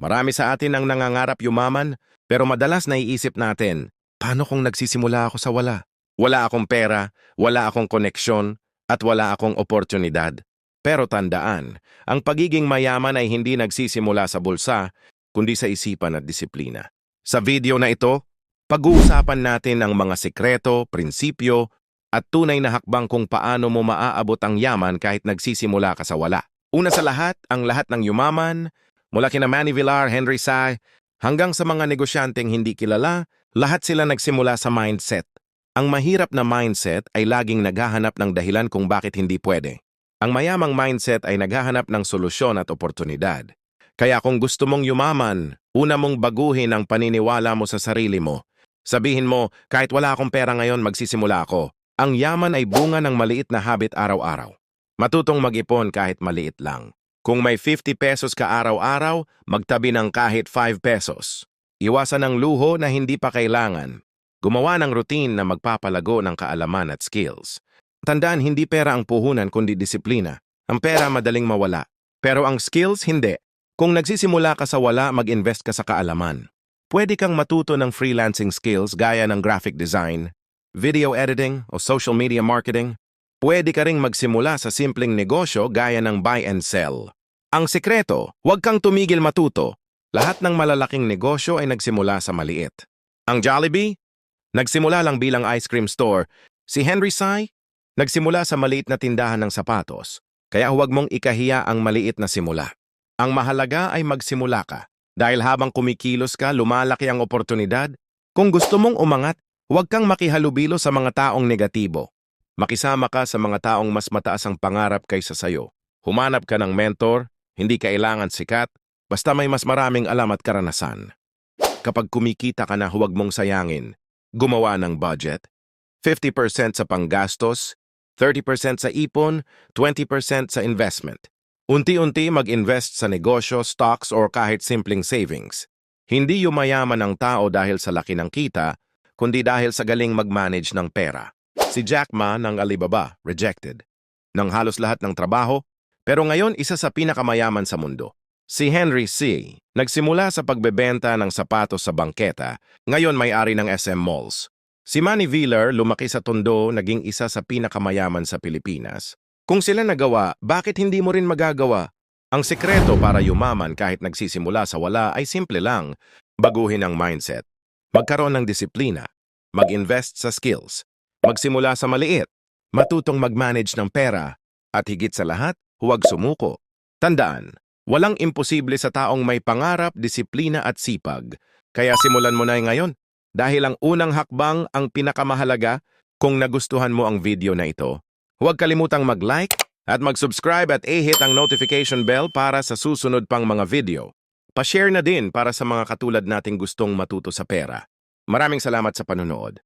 Marami sa atin ang nangangarap yumaman, pero madalas naiisip natin, paano kung nagsisimula ako sa wala? Wala akong pera, wala akong koneksyon, at wala akong oportunidad. Pero tandaan, ang pagiging mayaman ay hindi nagsisimula sa bulsa, kundi sa isipan at disiplina. Sa video na ito, pag-uusapan natin ang mga sekreto, prinsipyo, at tunay na hakbang kung paano mo maaabot ang yaman kahit nagsisimula ka sa wala. Una sa lahat, ang lahat ng yumaman, mula kina Manny Villar, Henry Sai, hanggang sa mga negosyanteng hindi kilala, lahat sila nagsimula sa mindset. Ang mahirap na mindset ay laging naghahanap ng dahilan kung bakit hindi pwede. Ang mayamang mindset ay naghahanap ng solusyon at oportunidad. Kaya kung gusto mong yumaman, una mong baguhin ang paniniwala mo sa sarili mo. Sabihin mo, kahit wala akong pera ngayon, magsisimula ako. Ang yaman ay bunga ng maliit na habit araw-araw. Matutong mag-ipon kahit maliit lang. Kung may 50 pesos ka araw-araw, magtabi ng kahit 5 pesos. Iwasan ang luho na hindi pa kailangan. Gumawa ng routine na magpapalago ng kaalaman at skills. Tandaan, hindi pera ang puhunan kundi disiplina. Ang pera madaling mawala. Pero ang skills, hindi. Kung nagsisimula ka sa wala, mag-invest ka sa kaalaman. Pwede kang matuto ng freelancing skills gaya ng graphic design, video editing o social media marketing. Pwede ka ring magsimula sa simpleng negosyo gaya ng buy and sell. Ang sekreto, huwag kang tumigil matuto. Lahat ng malalaking negosyo ay nagsimula sa maliit. Ang Jollibee? Nagsimula lang bilang ice cream store. Si Henry Sai? Nagsimula sa maliit na tindahan ng sapatos. Kaya huwag mong ikahiya ang maliit na simula. Ang mahalaga ay magsimula ka. Dahil habang kumikilos ka, lumalaki ang oportunidad. Kung gusto mong umangat, huwag kang makihalubilo sa mga taong negatibo. Makisama ka sa mga taong mas mataas ang pangarap kaysa sayo. Humanap ka ng mentor, hindi kailangan sikat, basta may mas maraming alam at karanasan. Kapag kumikita ka na huwag mong sayangin, gumawa ng budget, 50% sa panggastos, 30% sa ipon, 20% sa investment. Unti-unti mag-invest sa negosyo, stocks, or kahit simpleng savings. Hindi yumayaman ang tao dahil sa laki ng kita, kundi dahil sa galing mag-manage ng pera. Si Jack Ma ng Alibaba, rejected. Nang halos lahat ng trabaho, pero ngayon isa sa pinakamayaman sa mundo. Si Henry C. Nagsimula sa pagbebenta ng sapatos sa bangketa, ngayon may-ari ng SM Malls. Si Manny Villar lumaki sa Tondo, naging isa sa pinakamayaman sa Pilipinas. Kung sila nagawa, bakit hindi mo rin magagawa? Ang sekreto para yumaman kahit nagsisimula sa wala ay simple lang. Baguhin ang mindset. Magkaroon ng disiplina. Mag-invest sa skills. Magsimula sa maliit. Matutong mag-manage ng pera. At higit sa lahat, huwag sumuko. Tandaan, walang imposible sa taong may pangarap, disiplina at sipag. Kaya simulan mo na ngayon. Dahil ang unang hakbang ang pinakamahalaga kung nagustuhan mo ang video na ito. Huwag kalimutang mag-like at mag-subscribe at i-hit ang notification bell para sa susunod pang mga video. Pa-share na din para sa mga katulad nating gustong matuto sa pera. Maraming salamat sa panonood.